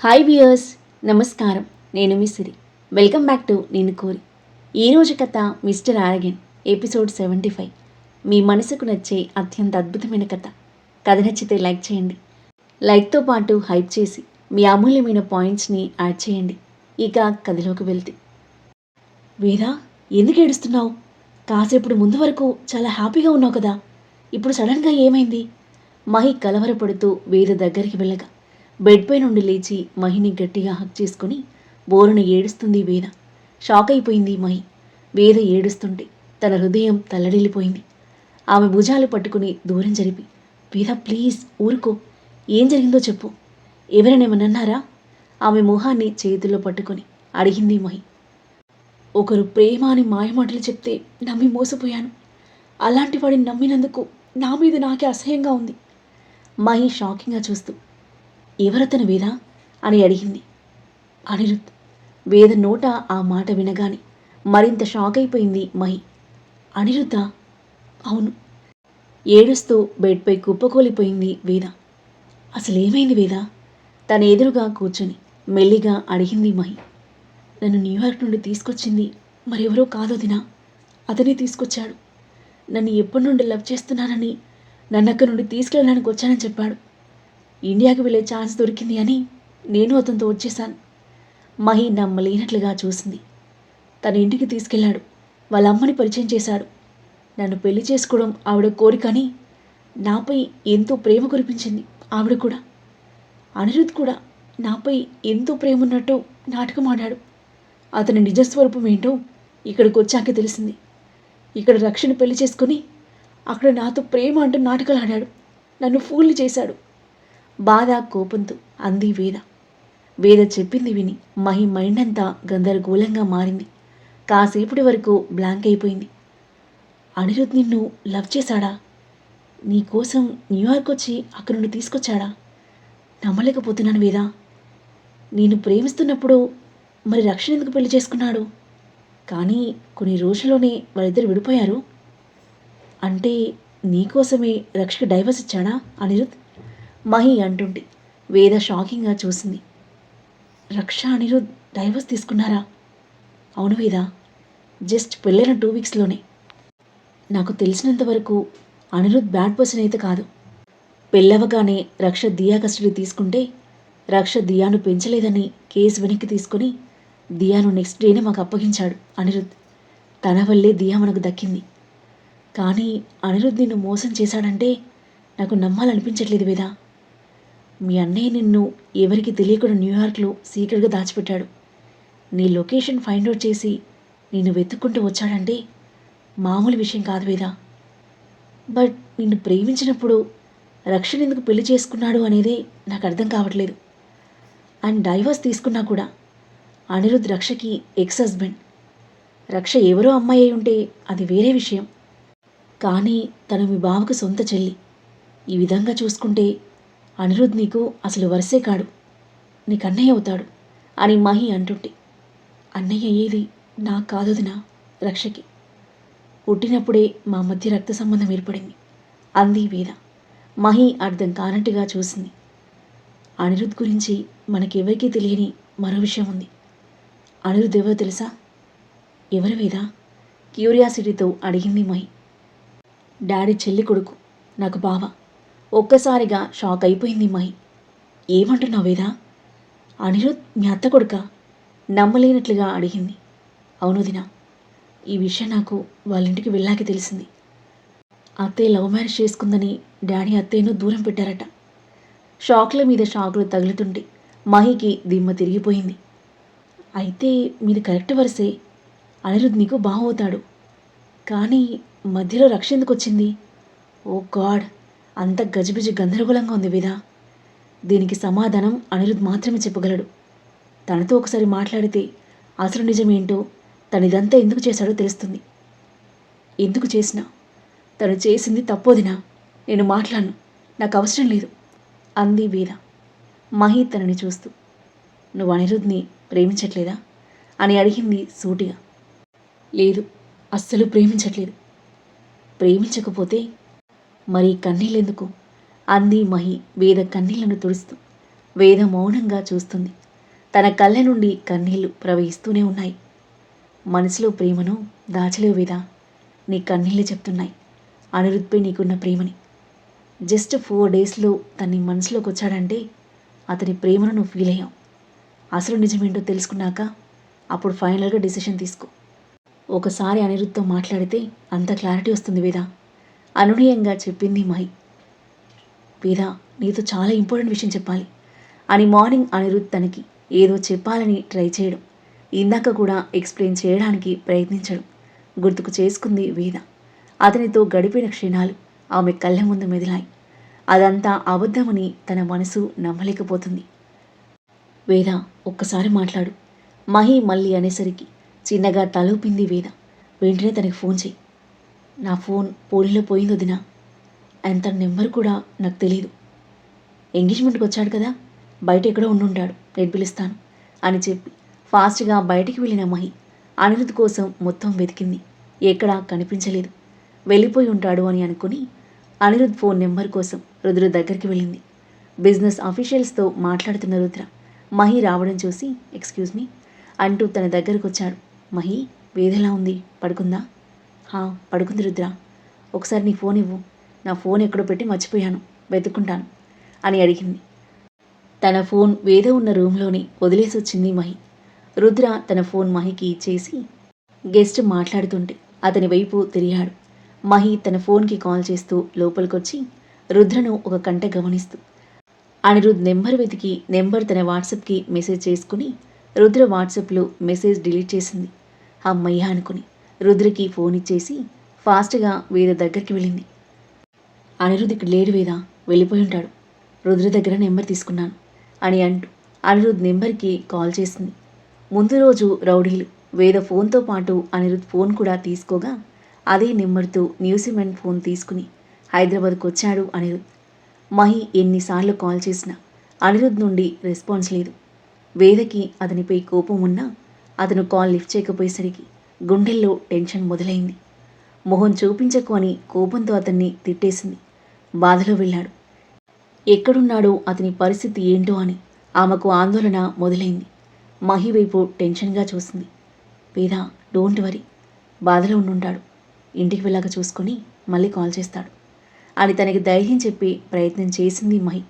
Hi viewers నమస్కారం. నేను మీ సిరి. వెల్కమ్ బ్యాక్ టు నేను కోరి. ఈరోజు కథ mister arrogant episode seventy five మీ మనసుకు నచ్చే అత్యంత అద్భుతమైన కథ. కథ నచ్చితే లైక్ చేయండి. లైక్తో పాటు హైప్ చేసి మీ అమూల్యమైన పాయింట్స్ని యాడ్ చేయండి. ఇక కథలోకి వెళ్తే. వీరా ఎందుకు ఏడుస్తున్నావు? కాసేపుడు ముందు వరకు చాలా హ్యాపీగా ఉన్నావు కదా. ఇప్పుడు సడన్గా ఏమైంది? మహి కలవరపడుతూ వేద దగ్గరికి వెళ్ళగా బెడ్పై నుండి లేచి మహిని గట్టిగా హక్ చేసుకుని బోరున ఏడుస్తుంది వేద షాక్ అయిపోయింది మహి. వేద ఏడుస్తుంటే తన హృదయం తల్లడిల్లిపోయింది. ఆమె భుజాలు పట్టుకుని దూరం జరిపి వేద ప్లీజ్ ఊరుకో. ఏం జరిగిందో చెప్పు. ఎవరైనా ఆమె మొహాన్ని చేతిలో పట్టుకొని అడిగింది మహి. ఒకరు ప్రేమ అని మాయమాటలు చెప్తే నమ్మి మోసపోయాను. అలాంటి వాడిని నమ్మినందుకు నా మీద నాకే అసహ్యంగా ఉంది. మహి షాకింగ్గా చూస్తూ ఎవరతను వేద అని అడిగింది. అనిరుద్ వేద నోట ఆ మాట వినగానే మరింత షాక్ అయిపోయింది మహి. అనిరుద్ధ అవును ఏడుస్తూ బెడ్పై కుప్పకూలిపోయింది వేద అసలేమైంది వేద తన ఎదురుగా కూర్చొని మెల్లిగా అడిగింది మహి. నన్ను న్యూయార్క్ నుండి తీసుకొచ్చింది మరెవరో కాదో దినా. అతనే తీసుకొచ్చాడు. నన్ను ఎప్పటి నుండి లవ్ చేస్తున్నానని నన్నక్క నుండి తీసుకెళ్ళడానికి వచ్చానని చెప్పాడు. ఇండియాకి వెళ్ళే ఛాన్స్ దొరికింది అని నేను అతనితో వచ్చేసాను మహి నమ్మలేనట్లుగా చూసింది. తన ఇంటికి తీసుకెళ్ళాడు. వాళ్ళ అమ్మని పరిచయం చేశాడు. నన్ను పెళ్ళి చేసుకోవడం ఆవిడ కోరికని నాపై ఎంతో ప్రేమ కురిపించింది ఆవిడ కూడా. అనిరుద్ కూడా నాపై ఎంతో ప్రేమ ఉన్నట్టు నాటకం ఆడాడు. అతని నిజస్వరూపం ఏంటో ఇక్కడికి వచ్చాక తెలిసింది. ఇక్కడ రక్షణ పెళ్ళి చేసుకుని అక్కడ నాతో ప్రేమ అంటూ నాటకాలు ఆడాడు. నన్ను ఫూల్ చేశాడు. బాధ కోపంతో అంది వేద. వేద చెప్పింది విని మహి మైండ్ అంతా గందరగోళంగా మారింది. కాసేపటి వరకు బ్లాంక్ అయిపోయింది. అనిరుద్ నిన్ను లవ్ చేశాడా? నీకోసం న్యూయార్క్ వచ్చి అక్కడి నుండి తీసుకొచ్చాడా? నమ్మలేకపోతున్నాను వేదా. నేను ప్రేమిస్తున్నప్పుడు మరి రక్షణ ఎందుకు పెళ్ళి చేసుకున్నాడు? కానీ కొన్ని రోజుల్లోనే వాళ్ళిద్దరు విడిపోయారు. అంటే నీకోసమే రక్షకు డైవర్స్ ఇచ్చాడా అనిరుద్? మహి అంటుండి వేద షాకింగ్గా చూసింది. రక్ష అనిరుద్ డైవర్స్ తీసుకున్నారా? అవును వేద. జస్ట్ పెళ్ళైన టూ వీక్స్లోనే. నాకు తెలిసినంత వరకు అనిరుద్ బ్యాడ్ పర్సన్ అయితే కాదు. పెళ్ళవగానే రక్ష దియా కస్టడీ తీసుకుంటే రక్ష దియాను పెంచలేదని కేసు వెనక్కి తీసుకొని దియాను నెక్స్ట్ డేనే మాకు అప్పగించాడు అనిరుద్. తన వల్లే దియా మనకు దక్కింది. కానీ అనిరుద్ నిన్ను మోసం చేశాడంటే నాకు నమ్మాలనిపించట్లేదు వేదా. మీ అన్నయ్య నిన్ను ఎవరికి తెలియకుండా న్యూయార్క్లో సీక్రెట్గా దాచిపెట్టాడు. నీ లొకేషన్ ఫైండ్ అవుట్ చేసి నిన్ను వెతుక్కుంటూ వచ్చాడంటే మామూలు విషయం కాదు వేదా. బట్ నిన్ను ప్రేమించినప్పుడు రక్షణ ఎందుకు పెళ్ళి చేసుకున్నాడు అనేది నాకు అర్థం కావట్లేదు. అండ్ డైవర్స్ తీసుకున్నా కూడా అనిరుద్ రక్షకి ఎక్స్ హస్బెండ్ రక్ష ఎవరో అమ్మాయి అయి ఉంటే అది వేరే విషయం. కానీ తను మీ బావకు సొంత చెల్లి. ఈ విధంగా చూసుకుంటే అనిరుద్ నీకు అసలు వరుసే కాడు. నీకు అన్నయ్య అవుతాడు అని మహి అంటుంటే అన్నయ్య అయ్యేది నాకు కాదుదినా రక్షకి. పుట్టినప్పుడే మా మధ్య రక్త సంబంధం ఏర్పడింది అంది వేద మహి అర్థం కానట్టుగా చూసింది. అనిరుద్ గురించి మనకెవరికీ తెలియని మరో విషయం ఉంది. అనిరుద్ ఎవరో తెలుసా? ఎవరు వేదా క్యూరియాసిటీతో అడిగింది మహి. డాడీ చెల్లి కొడుకు నాకు బావ. ఒక్కసారిగా షాక్ అయిపోయింది మహి ఏమంటున్నావేదా అనిరుద్ మీ అత్త కొడుక? నమ్మలేనట్లుగా అడిగింది. అవును దినా ఈ విషయం నాకు వాళ్ళ ఇంటికి వెళ్ళాక తెలిసింది. అత్తయ్య లవ్ మ్యారేజ్ చేసుకుందని డాడీ అత్తయ్యను దూరం పెట్టారట. షాక్ల మీద షాకులు తగులుతుంటే మహికి దిమ్మ తిరిగిపోయింది. అయితే మీది కరెక్ట్ వరసే. అనిరుద్ నీకు బాగవుతాడు కానీ మధ్యలో రక్ష ఎందుకు వచ్చింది? Oh God! అంత గజిబిజి గందరగోళంగా ఉంది విధా దీనికి సమాధానం అనిరుద్ మాత్రమే చెప్పగలడు. తనతో ఒకసారి మాట్లాడితే అసలు నిజమేంటో తను ఇదంతా ఎందుకు చేశాడో తెలుస్తుంది. ఎందుకు చేసినా? తను చేసింది తప్పోదినా? నేను మాట్లాడను. నాకు అవసరం లేదు. అంది వీర మహి తనని చూస్తూ. నువ్వు అనిరుద్ని ప్రేమించట్లేదా? అని అడిగింది సూటిగా. లేదు అస్సలు ప్రేమించట్లేదు. ప్రేమించకపోతే మరి కన్నీళ్ళెందుకు? అంది మహి వేద కన్నీళ్ళను తుడుస్తూ. వేద మౌనంగా చూస్తుంది. తన కళ్ళ నుండి కన్నీళ్ళు ప్రవహిస్తూనే ఉన్నాయి. మనసులో ప్రేమను దాచలేవు వేద. నీ కన్నీళ్ళు చెప్తున్నాయి. అనిరుద్పై నీకున్న ప్రేమని. జస్ట్ ఫోర్ డేస్లో తన్ని మనసులోకి వచ్చాడంటే అతని ప్రేమను నువ్వు ఫీల్ అయ్యావు. అసలు నిజమేంటో తెలుసుకున్నాక అప్పుడు ఫైనల్గా డిసిషన్ తీసుకో. ఒకసారి అనిరుద్తో మాట్లాడితే అంత క్లారిటీ వస్తుంది వేదా. అనునీయంగా చెప్పింది మహి. వీరా నీతో చాలా ఇంపార్టెంట్ విషయం చెప్పాలి. అని మార్నింగ్ అనిరుద్ తనకి ఏదో చెప్పాలని ట్రై చేయడం ఇందాక కూడా ఎక్స్ప్లెయిన్ చేయడానికి ప్రయత్నించడం గుర్తుకు చేసుకుంది వేద అతనితో గడిపిన క్షణాలు ఆమె కళ్ళ ముందు మెదిలాయి. అదంతా అబద్ధమని తన మనసు నమ్మలేకపోతుంది. వేద ఒక్కసారి మాట్లాడు మహి మళ్ళీ అనేసరికి చిన్నగా తలూపింది వేద వెంటనే తనకి ఫోన్ చేయి నా ఫోన్ పోలీలో పోయింది వదినా. ఆయన తన నెంబర్ కూడా నాకు తెలియదు ఎంగేజ్మెంట్కి వచ్చాడు కదా బయట ఎక్కడో ఉండుంటాడు నేను పిలుస్తాను అని చెప్పి ఫాస్ట్గా బయటికి వెళ్ళిన మహి అనిరుద్ కోసం మొత్తం వెతికింది. ఎక్కడా కనిపించలేదు. వెళ్ళిపోయి ఉంటాడు అని అనుకుని అనిరుద్ ఫోన్ నెంబర్ కోసం రుద్ర దగ్గరికి వెళ్ళింది. బిజినెస్ అఫీషియల్స్తో మాట్లాడుతున్న రుద్ర మహి రావడం చూసి ఎక్స్క్యూజ్ మీ అంటూ తన దగ్గరకు వచ్చాడు. మహి వేదెలా ఉంది? పడుకుందా? హా పడుకుంది రుద్ర. ఒకసారి నీ ఫోన్ ఇవ్వు. నా ఫోన్ ఎక్కడో పెట్టి మర్చిపోయాను. వెతుక్కుంటాను అని అడిగింది. తన ఫోన్ వేద ఉన్న రూమ్లోని వదిలేసి వచ్చింది మహి. రుద్ర తన ఫోన్ మహికి ఇచ్చేసి గెస్ట్ మాట్లాడుతుంటే అతని వైపు తిరిగాడు. మహి తన ఫోన్కి కాల్ చేస్తూ లోపలికొచ్చి రుద్రను ఒక కంట గమనిస్తూ అనిరుద్ నెంబర్ వెతికి నెంబర్ తన వాట్సాప్కి మెసేజ్ చేసుకుని రుద్ర వాట్సాప్లో మెసేజ్ డిలీట్ చేసింది. అమ్మయ్య అనుకుని రుద్రకి ఫోన్ ఇచ్చేసి ఫాస్ట్గా వేద దగ్గరికి వెళ్ళింది. అనిరుద్ ఇక్కడ లేడు వేద వెళ్ళిపోయి ఉంటాడు. రుద్ర దగ్గర నెంబర్ తీసుకున్నాను అని అంటూ అనిరుద్ నెంబర్కి కాల్ చేసింది. ముందు రోజు రౌడీలు వేద ఫోన్తో పాటు అనిరుద్ ఫోన్ కూడా తీసుకోగా అదే నెంబర్తో న్యూసిమెంట్ ఫోన్ తీసుకుని హైదరాబాద్కు వచ్చాడు అనిరుద్. మహి ఎన్నిసార్లు కాల్ చేసినా అనిరుద్ నుండి రెస్పాన్స్ లేదు. వేదకి అతనిపై కోపం ఉన్నా అతను కాల్ లిఫ్ట్ చేయకపోయేసరికి గుండెల్లో టెన్షన్ మొదలైంది. మొహం చూపించకు అని కోపంతో అతన్ని తిట్టేసింది. బాధలో వెళ్ళాడు. ఎక్కడున్నాడో అతని పరిస్థితి ఏంటో అని ఆమెకు ఆందోళన మొదలైంది. మహి వైపు టెన్షన్గా చూసింది. పేద డోంట్ వరీ. బాధలో ఉండుంటాడు. ఇంటికి వెళ్ళాక చూసుకొని మళ్ళీ కాల్ చేస్తాడు. అని తనకి ధైర్యం చెప్పి ప్రయత్నం చేసింది మహి.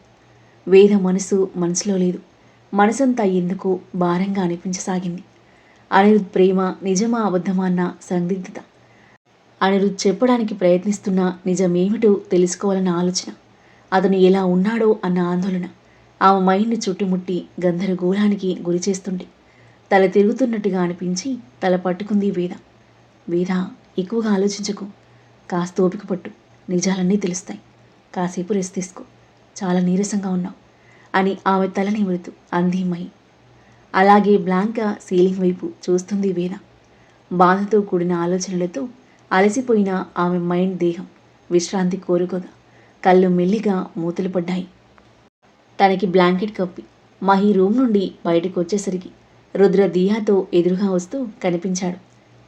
వేద మనసు మనసులో లేదు. మనసంతా ఎందుకు భారంగా అనిపించసాగింది. అనిరుద్ ప్రేమ నిజమా అబద్ధమా అన్న సందిగ్ధత. అనిరుద్ చెప్పడానికి ప్రయత్నిస్తున్న నిజమేమిటో తెలుసుకోవాలన్న ఆలోచన. అతను ఎలా ఉన్నాడో అన్న ఆందోళన. ఆమె మైండ్ని చుట్టుముట్టి గందరగోళానికి గురి చేస్తుంటే. తల తిరుగుతున్నట్టుగా అనిపించి తల పట్టుకుంది వేద. వేద ఎక్కువగా ఆలోచించకు. కాస్త ఓపిక పట్టు. నిజాలన్నీ తెలుస్తాయి. కాసేపు రెస్ట్ తీసుకో. చాలా నీరసంగా ఉన్నావు అని ఆమె తల నిమురుతూ అంది మహి. అలాగే బ్లాంక్గా సీలింగ్ వైపు చూస్తుంది వేద బాధతో కూడిన ఆలోచనలతో అలసిపోయిన ఆమె మైండ్ దేహం విశ్రాంతి కోరుకోగా. కళ్ళు మెల్లిగా మూతలు పడ్డాయి. తనకి బ్లాంకెట్ కప్పి మహి రూమ్ నుండి బయటకు వచ్చేసరికి రుద్ర దియాతో ఎదురుగా వస్తూ కనిపించాడు.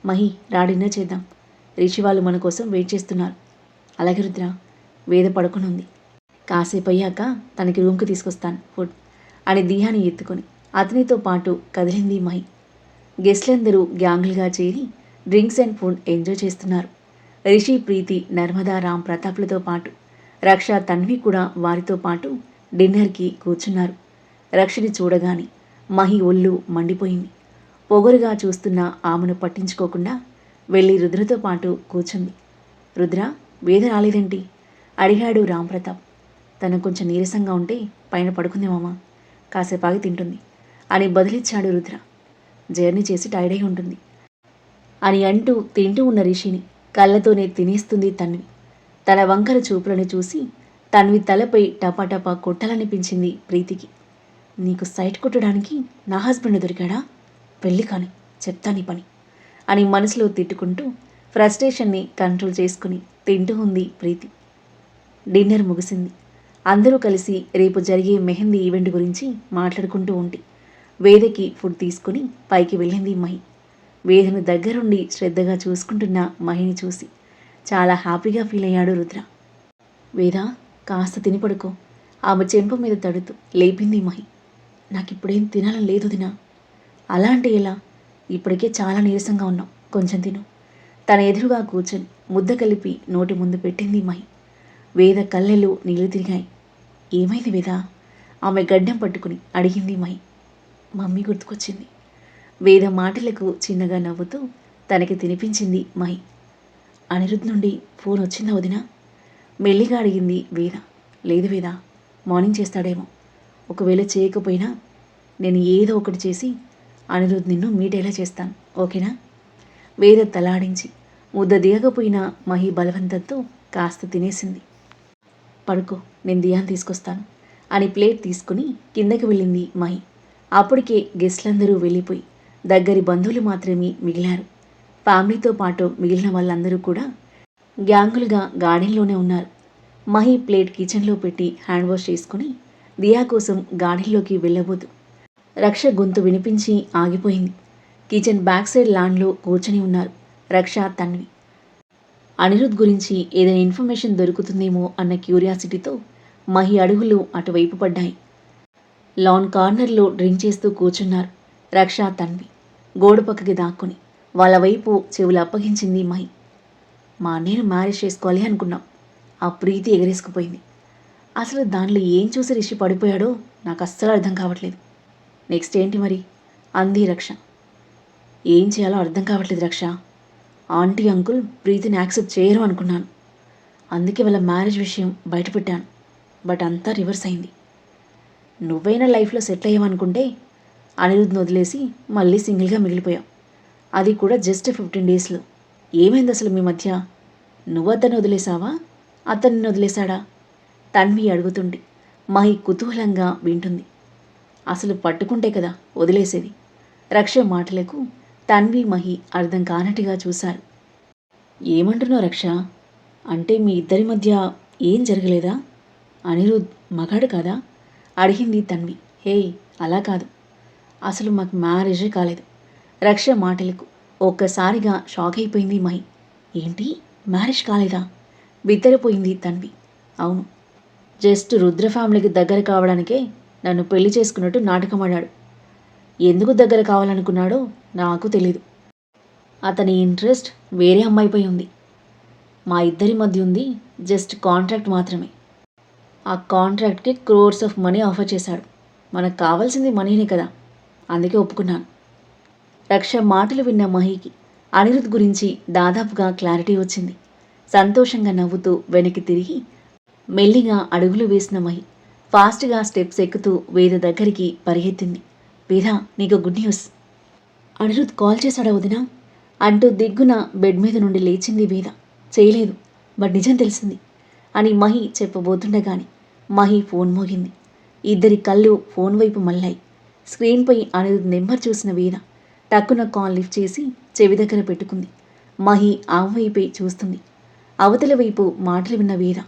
మహి రాడిన్నర్ చేద్దాం. రిషి వాళ్ళు మన కోసం వెయిట్ చేస్తున్నారు. అలాగే రుద్ర వేద పడుకునుంది. కాసేపు అయ్యాక తనకి రూమ్కి తీసుకొస్తాను ఫుడ్ అని దియాని ఎత్తుకొని అతనితో పాటు కదిలింది మహి. గెస్ట్లందరూ గ్యాంగులుగా చేరి డ్రింక్స్ అండ్ ఫుడ్ ఎంజాయ్ చేస్తున్నారు. రిషి ప్రీతి నర్మదా రామ్ ప్రతాప్లతో పాటు రక్ష తన్వి కూడా వారితో పాటు డిన్నర్కి కూర్చున్నారు. రక్షని చూడగానే మహి ఒళ్ళు మండిపోయింది. పొగరుగా చూస్తున్న ఆమెను పట్టించుకోకుండా వెళ్ళి రుద్రతో పాటు కూర్చుంది. రుద్ర వేద రాలేదేంటి? అడిగాడు రాంప్రతాప్ తను కొంచెం నీరసంగా ఉంటే పైన పడుకుంది మామ. కాసేపాగి తింటుంది. అని బదిలిచ్చాడు రుద్ర. జర్నీ చేసి టైర్డ్ అయి ఉంటుంది. అని అంటూ తింటూ ఉన్న రిషిని కళ్ళతోనే తినేస్తుంది తన్వి. తన వంకర చూపులను చూసి తన్వి తలపై టపాటపా కొట్టాలనిపించింది ప్రీతికి. నీకు సైట్ కొట్టడానికి నా హస్బెండ్ దొరికాడా? పెళ్ళి కాని చెప్తా నీ పని అని మనసులో తిట్టుకుంటూ ఫ్రస్ట్రేషన్ని కంట్రోల్ చేసుకుని తింటూ ఉంది ప్రీతి. డిన్నర్ ముగిసింది. అందరూ కలిసి రేపు జరిగే మెహందీ ఈవెంట్ గురించి మాట్లాడుకుంటూ ఉంటే వేదకి ఫుడ్ తీసుకుని పైకి వెళ్ళింది మహి. వేదను దగ్గరుండి శ్రద్ధగా చూసుకుంటున్న మహిని చూసి చాలా హ్యాపీగా ఫీల్ అయ్యాడు రుద్ర. వేద కాస్త తిని పడుకో ఆమె చెంప మీద తడుతూ లేపింది మహి. నాకు ఇప్పుడేం తినాలని లేదు దినా. అలా అంటే ఎలా? ఇప్పటికే చాలా నీరసంగా ఉన్నాం. కొంచెం తిను. తన ఎదురుగా కూర్చొని ముద్ద కలిపి నోటి ముందు పెట్టింది మహి. వేద కళ్ళెలు నీళ్ళు తిరిగాయి. ఏమైంది వేద? ఆమె గడ్డం పట్టుకుని అడిగింది మహి. మమ్మీ గుర్తుకొచ్చింది. వేద మాటలకు చిన్నగా నవ్వుతూ తనకి తినిపించింది మహి. అనిరుద్ నుండి ఫోన్ వచ్చిందా వదినా? మెల్లిగా అడిగింది వేద. లేదు వేద మార్నింగ్ చేస్తాడేమో. ఒకవేళ చేయకపోయినా నేను ఏదో ఒకటి చేసి అనిరుద్ నిన్ను మీటేలా చేస్తాను ఓకేనా? వేద తలాడించి ముద్ద దిగకపోయినా మహి బలవంతంతో కాస్త తినేసింది. పడుకో నేను దియాన్ని తీసుకొస్తాను అని ప్లేట్ తీసుకుని కిందకి వెళ్ళింది మహి. అప్పటికే గెస్ట్లందరూ వెళ్ళిపోయి దగ్గరి బంధువులు మాత్రమే మిగిలారు. ఫ్యామిలీతో పాటు మిగిలిన వాళ్ళందరూ కూడా గ్యాంగులుగా గార్డెన్లోనే ఉన్నారు. మహి ప్లేట్ కిచెన్లో పెట్టి హ్యాండ్ వాష్ చేసుకుని దియా కోసం గార్డెన్లోకి వెళ్ళబోదు రక్ష గొంతు వినిపించి ఆగిపోయింది. కిచెన్ బ్యాక్ సైడ్ లాన్లో కూర్చొని ఉన్నారు రక్ష తన్వి. అనిరుద్ గురించి ఏదైనా ఇన్ఫర్మేషన్ దొరుకుతుందేమో అన్న క్యూరియాసిటీతో మహి అడుగులు అటువైపు పడ్డాయి. లాన్ కార్నర్లో డ్రింక్ చేస్తూ కూర్చున్నారు రక్ష తన్వి. గోడ పక్కకి దాక్కుని వాళ్ళ వైపు చెవులు అప్పగించింది మహి. మా అన్నయ్యను మ్యారేజ్ చేసుకోవాలి అనుకున్నాం. ఆ ప్రీతి ఎగరేసుకుపోయింది. అసలు దానిలో ఏం చూసి రిషి పడిపోయాడో నాకు అస్సలు అర్థం కావట్లేదు. నెక్స్ట్ ఏంటి మరి? అంది రక్ష. ఏం చేయాలో అర్థం కావట్లేదు రక్ష. ఆంటీ అంకుల్ ప్రీతిని యాక్సెప్ట్ చేయరు అనుకున్నాను. అందుకే వాళ్ళ మ్యారేజ్ విషయం బయటపెట్టాను. బట్ అంతా రివర్స్ అయింది. నువ్వైనా లైఫ్లో సెటిల్ అయ్యావనుకుంటే అనిరుద్ధ్ని వదిలేసి మళ్ళీ సింగిల్గా మిగిలిపోయావు. అది కూడా జస్ట్ ఫిఫ్టీన్ డేస్లో. ఏమైంది అసలు మీ మధ్య? నువ్వు అతన్ని వదిలేసావా? అతన్ని వదిలేశాడా? తన్వి అడుగుతుండి మహి కుతూహలంగా వింటుంది. అసలు పట్టుకుంటే కదా వదిలేసేది? రక్ష మాటలకు తన్వి మహి అర్థం కానట్టుగా చూశారు. ఏమంటున్నావు రక్ష? అంటే మీ ఇద్దరి మధ్య ఏం జరగలేదా? అనిరుద్ మగాడు కదా? అడిగింది తన్వి. హే అలా కాదు. అసలు మాకు మ్యారేజే కాలేదు. రక్ష మాటలకు ఒక్కసారిగా షాక్ అయిపోయింది మై ఏంటి? మ్యారేజ్ కాలేదా? బిద్దరిపోయింది తన్వి. అవును. జస్ట్ రుద్ర ఫ్యామిలీకి దగ్గర కావడానికే నన్ను పెళ్ళి చేసుకున్నట్టు నాటకం ఆడాడు. ఎందుకు దగ్గర కావాలనుకున్నాడో నాకు తెలీదు. అతని ఇంట్రెస్ట్ వేరే అమ్మాయిపై ఉంది. మా ఇద్దరి మధ్య ఉంది జస్ట్ కాంట్రాక్ట్ మాత్రమే. ఆ కాంట్రాక్ట్కి క్రోర్స్ ఆఫ్ మనీ ఆఫర్ చేశాడు. మనకు కావాల్సింది మనీనే కదా. అందుకే ఒప్పుకున్నాను. రక్ష మాటలు విన్న మహికి అనిరుద్ గురించి దాదాపుగా క్లారిటీ వచ్చింది. సంతోషంగా నవ్వుతూ వెనక్కి తిరిగి మెల్లిగా అడుగులు వేసిన మహి ఫాస్ట్గా స్టెప్స్ ఎక్కుతూ వేద దగ్గరికి పరిగెత్తింది. వేద నీకు గుడ్ న్యూస్. అనిరుద్ కాల్ చేశాడా వదినా? అంటూ దిగ్గున బెడ్ మీద నుండి లేచింది వేద చేయలేదు బట్ నిజం తెలిసింది అని మహి చెప్పబోతుండగాని మహి ఫోన్ మోగింది. ఇద్దరి కళ్ళు ఫోన్ వైపు మళ్ళాయి. స్క్రీన్పై అనిరుద్ నెంబర్ చూసిన వీర టక్కున కాల్ లిఫ్ట్ చేసి చెవి దగ్గర పెట్టుకుంది. మహి ఆమె వైపే చూస్తుంది. అవతల వైపు మాటలు విన్న వీర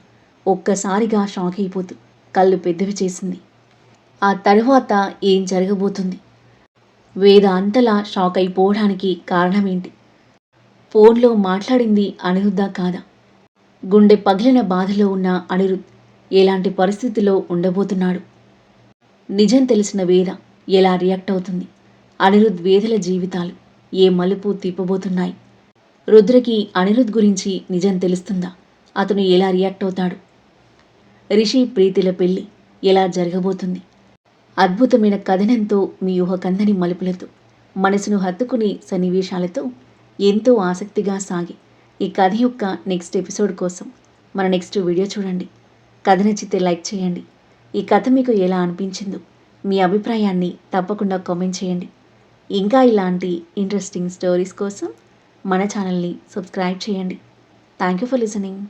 ఒక్కసారిగా షాక్ అయిపోతూ కళ్ళు పెద్దవి చేసింది. ఆ తరువాత ఏం జరగబోతుంది? వేద అంతలా షాక్ అయిపోవడానికి కారణమేంటి? ఫోన్లో మాట్లాడింది అనిరుద్ధ కాదా? గుండె పగిలిన బాధలో ఉన్న అనిరుద్ధ్ ఎలాంటి పరిస్థితిలో ఉండబోతున్నాడు? నిజం తెలిసిన వేద ఎలా రియాక్ట్ అవుతుంది? అనిరుద్ వేదల జీవితాలు ఏ మలుపు తిప్పబోతున్నాయి? రుద్రకి అనిరుద్ గురించి నిజం తెలుస్తుందా? అతను ఎలా రియాక్ట్ అవుతాడు? రిషి ప్రీతిల పెళ్ళి ఎలా జరగబోతుంది? అద్భుతమైన కథనంతో మీ ఊహకందని మలుపులతో మనసును హత్తుకునే సన్నివేశాలతో ఎంతో ఆసక్తిగా సాగి ఈ కథ యొక్క నెక్స్ట్ ఎపిసోడ్ కోసం మన నెక్స్ట్ వీడియో చూడండి. కథ నచ్చితే లైక్ చేయండి. ఈ కథ మీకు ఎలా అనిపించిందో మీ అభిప్రాయాన్ని తప్పకుండా కామెంట్ చేయండి. ఇంకా ఇలాంటి ఇంట్రెస్టింగ్ స్టోరీస్ కోసం మన ఛానల్ని సబ్స్క్రైబ్ చేయండి. Thank you for listening